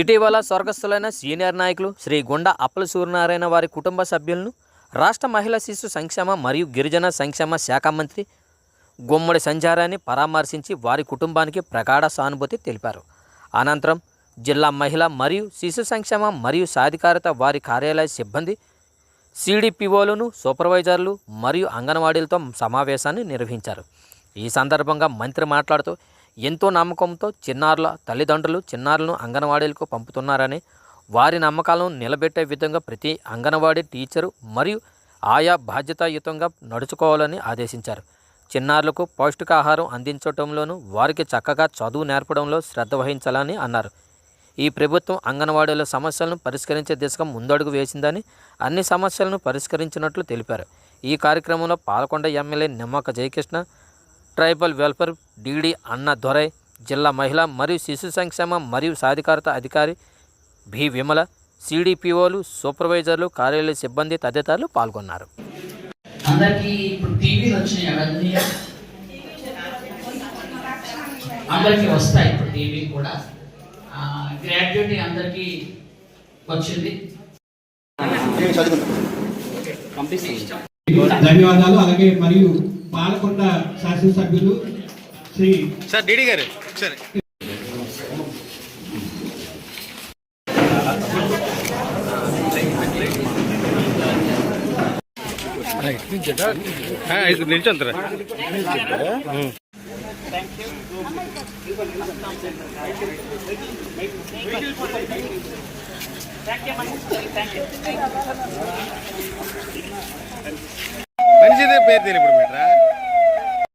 ఇటీవల స్వర్గస్థులైన సీనియర్ నాయకులు శ్రీ గుండా అప్పల సూర్యనారాయణ వారి కుటుంబ సభ్యులను రాష్ట్ర మహిళా శిశు సంక్షేమ మరియు గిరిజన సంక్షేమ శాఖ మంత్రి గుమ్మడి సంచారాన్ని పరామర్శించి వారి కుటుంబానికి ప్రగాఢ సానుభూతి తెలిపారు. అనంతరం జిల్లా మహిళ మరియు శిశు సంక్షేమ మరియు సాధికారత వారి కార్యాలయ సిబ్బంది సిడిపిఓలను సూపర్వైజర్లు మరియు అంగన్వాడీలతో సమావేశాన్ని నిర్వహించారు. ఈ సందర్భంగా మంత్రి మాట్లాడుతూ ఎంతో నమ్మకంతో చిన్నారుల తల్లిదండ్రులు చిన్నారులను అంగన్వాడీలకు పంపుతున్నారని వారి నమ్మకాలను నిలబెట్టే విధంగా ప్రతి అంగన్వాడీ టీచరు మరియు ఆయా బాధ్యతాయుతంగా నడుచుకోవాలని ఆదేశించారు. చిన్నారులకు పౌష్టికాహారం అందించడంలోనూ వారికి చక్కగా చదువు నేర్పడంలో శ్రద్ధ వహించాలని అన్నారు. ఈ ప్రభుత్వం అంగన్వాడీల సమస్యలను పరిష్కరించే దిశగా ముందడుగు వేసిందని అన్ని సమస్యలను పరిష్కరించినట్లు తెలిపారు. ఈ కార్యక్రమంలో Palakonda MLA Nimmaka Jayakrishna tribal welfare DD Anna Dorai జిల్లా మహిళా మరియు శిశు సంక్షేమ మరియు సాధికారత అధికారి బి. విమల సిడిపిఓలు సూపర్వైజర్లు కార్యాలయ సిబ్బంది తదితరులు పాల్గొన్నారు. అందరికి ఇప్పుడు టీవీలు వచ్చినాయి అవన్నీ. అందరికి వస్తాయి ఇప్పుడు టీవీ కూడా. గ్రాడ్యుయేట్ అందరికి వచ్చింది. ధన్యవాదాలు. అలాగే మరియు పాలకొండ శాసనసభ్యులు శ్రీ సార్ డిడి గారు. సరే. ఇది నిల్చొంతరా. మనిషిదే పేరు తిని ఇప్పుడు మీట్రా